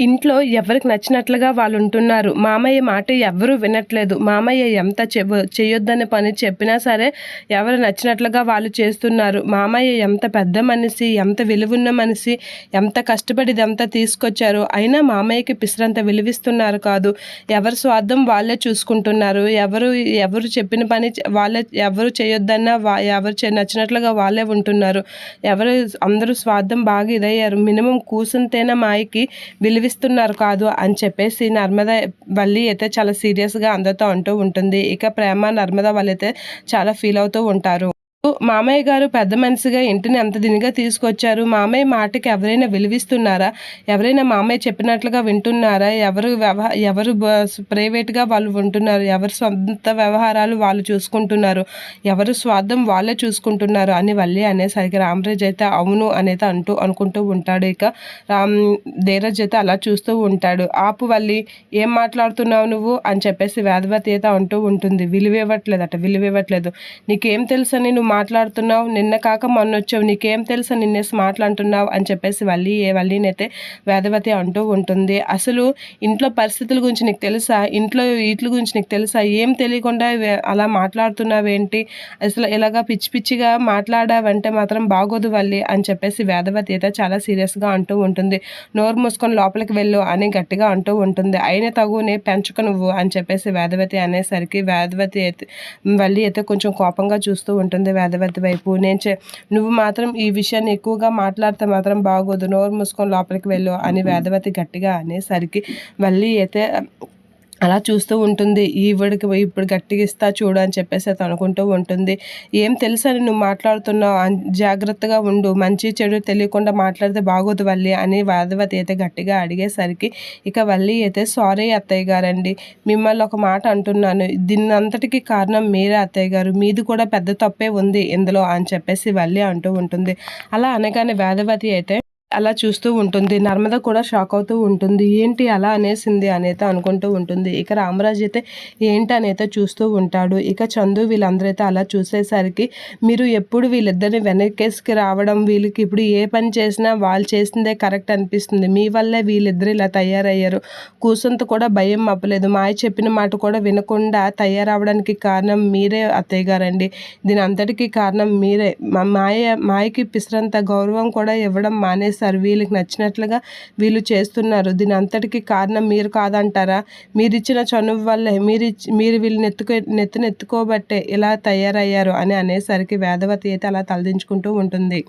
ఇంట్లో ఎవరికి నచ్చినట్లుగా వాళ్ళు ఉంటున్నారు. మామయ్య మాట ఎవరు వినట్లేదు. మామయ్య ఎంత చేయొద్దనే పని చెప్పినా సరే ఎవరు నచ్చినట్లుగా వాళ్ళు చేస్తున్నారు. మామయ్య ఎంత పెద్ద మనిషి ఎంత విలువున్న మనిషి ఎంత కష్టపడి ఇదంతా తీసుకొచ్చారు. అయినా మామయ్యకి పిసరంత విలువిస్తున్నారు కాదు. ఎవరి స్వార్థం వాళ్ళే చూసుకుంటున్నారు. ఎవరు ఎవరు చెప్పిన పని వాళ్ళే ఎవరు చేయొద్దన్నా వా ఎవరు నచ్చినట్లుగా వాళ్ళే ఉంటున్నారు. ఎవరు అందరూ స్వార్థం బాగా ఇదయ్యారు. మినిమం కూసుంతేనే మాయకి విలువ జీవిస్తున్నారు కాదు అని చెప్పేసి నర్మద వల్లి అయితే చాలా సీరియస్గా అందరితో అంటూ ఉంటుంది. ఇక ప్రేమ నర్మద వాళ్ళైతే చాలా ఫీల్ అవుతూ ఉంటారు. మామయ్య గారు పెద్ద మనిషిగా ఇంటిని అంత దినిగా తీసుకొచ్చారు. మామయ్య మాటకి ఎవరైనా విలువిస్తున్నారా? ఎవరైనా మామయ్య చెప్పినట్లుగా వింటున్నారా? ఎవరు వ్యవహ ఎవరు ప్రైవేట్గా వాళ్ళు ఉంటున్నారు? ఎవరు సొంత వ్యవహారాలు వాళ్ళు చూసుకుంటున్నారు? ఎవరు స్వార్థం వాళ్ళే చూసుకుంటున్నారు? అని వల్లి అనేసరికి రామరాజ్ అయితే అవును అనేది అంటూ అనుకుంటూ ఉంటాడు. ఇక రామ్ ధీరజ్ అయితే అలా చూస్తూ ఉంటాడు. ఆపు వల్లి ఏం మాట్లాడుతున్నావు నువ్వు? అని చెప్పేసి వేదవతి అయితే అంటూ ఉంటుంది. విలువివ్వట్లేదట విలువివ్వట్లేదు. నీకేం తెలుసని నువ్వు మాట్లాడుతున్నావు నిన్న కాక మొన్న వచ్చావు నీకేం తెలుసా నిన్నేసి మాట్లాడుతున్నావు అని చెప్పేసి వల్లి ఏ వల్లినైతే వేదవతి అంటూ ఉంటుంది. అసలు ఇంట్లో పరిస్థితుల గురించి నీకు తెలుసా? ఇంట్లో వీటి గురించి నీకు తెలుసా? ఏం తెలియకుండా అలా మాట్లాడుతున్నావేంటి? అసలు ఇలాగా పిచ్చి పిచ్చిగా మాట్లాడావంటే మాత్రం బాగోదు వల్లి అని చెప్పేసి వేదవతి అయితే చాలా సీరియస్గా అంటూ ఉంటుంది. నోరు మూసుకొని లోపలికి వెళ్ళు అని గట్టిగా అంటూ ఉంటుంది. అయిన తగునే పెంచుకు నువ్వు అని చెప్పేసి వేదవతి అనేసరికి వేదవతి అయితే వల్లి అయితే కొంచెం కోపంగా చూస్తూ ఉంటుంది. వేదవతి వైపు. నేను చె నువ్వు మాత్రం ఈ విషయాన్ని ఎక్కువగా మాట్లాడితే మాత్రం బాగోదు. నోరు మూసుకొని లోపలికి వెళ్ళు అని వేదవతి గట్టిగా అనేసరికి మళ్ళీ అయితే అలా చూస్తూ ఉంటుంది. ఈవిడికి ఇప్పుడు గట్టిగా ఇస్తా చూడు అని చెప్పేసి అది అనుకుంటూ ఉంటుంది. ఏం తెలుసని నువ్వు మాట్లాడుతున్నావు? జాగ్రత్తగా ఉండు. మంచి చెడు తెలియకుండా మాట్లాడితే బాగోదు వల్లి అని వాదవతి అయితే గట్టిగా అడిగేసరికి ఇక వల్లి అయితే సారీ అత్తయ్య గారండి. మిమ్మల్ని ఒక మాట అంటున్నాను. దీని అంతటికి కారణం మీరే అత్తయ్య గారు. మీది కూడా పెద్ద తప్పే ఉంది ఇందులో అని చెప్పేసి వల్లి అంటూ ఉంటుంది. అలా అనగానే వేదవతి అయితే అలా చూస్తూ ఉంటుంది. నర్మద కూడా షాక్ అవుతూ ఉంటుంది. ఏంటి అలా అనేసింది అనేత అనుకుంటూ ఉంటుంది. ఇక రామరాజు అయితే ఏంటి అనేది చూస్తూ ఉంటాడు. ఇక చందు వీళ్ళందరూ అయితే అలా చూసేసరికి మీరు ఎప్పుడు వీళ్ళిద్దరిని వెనకేసుకు రావడం వీళ్ళకి ఇప్పుడు ఏ పని చేసినా వాళ్ళు చేసిందే కరెక్ట్ అనిపిస్తుంది. మీ వల్లే వీళ్ళిద్దరు ఇలా తయారయ్యారు. కూసంత కూడా భయం అప్పలేదు మాయ చెప్పిన మాట కూడా వినకుండా తయారవడానికి కారణం మీరే అత్తయ్య గారండి. దీని అంతటికీ కారణం మీరే. మాయ మాయకి పిసరంత గౌరవం కూడా ఇవ్వడం మానేశారు. చేస్తారు. వీళ్ళకి నచ్చినట్లుగా వీళ్ళు చేస్తున్నారు. దీని అంతటికి కారణం మీరు కాదంటారా? మీరు ఇచ్చిన చనువు వల్లే మీరు మీరు వీళ్ళని ఎత్తుకో నెత్తినెత్తుకోబట్టే ఇలా తయారయ్యారు అని అనేసరికి వేదవతి అయితే అలా తలదించుకుంటూ ఉంటుంది.